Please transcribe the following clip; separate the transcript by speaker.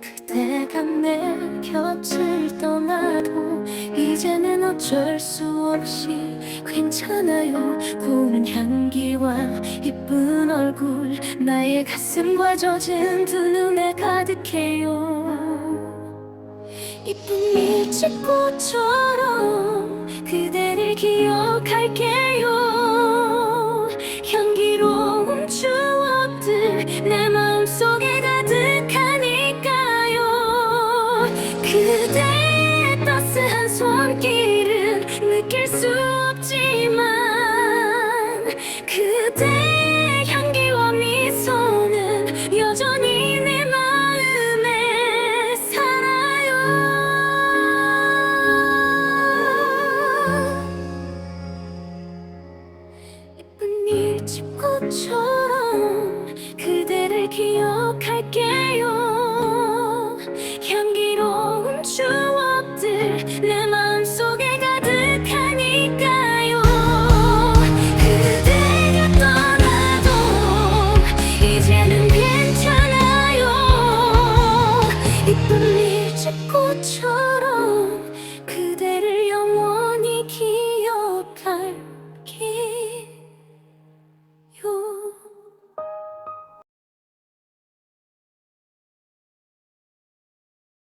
Speaker 1: 그대가 내 곁을 떠나도 이제는 어쩔 수 없이 괜찮아요. 고운 향기와 이쁜 얼굴 나의 가슴과 젖은 두 눈에 가득해요. 이쁜 밀짚꽃처럼 그대를 기억할게요 손길은 느낄 수 없지만 그대의 향기와 미소는 여전히 내 마음에 살아요. 예쁜 일집 꽃처럼 이제는 괜찮아요. 예쁜 일집꽃처럼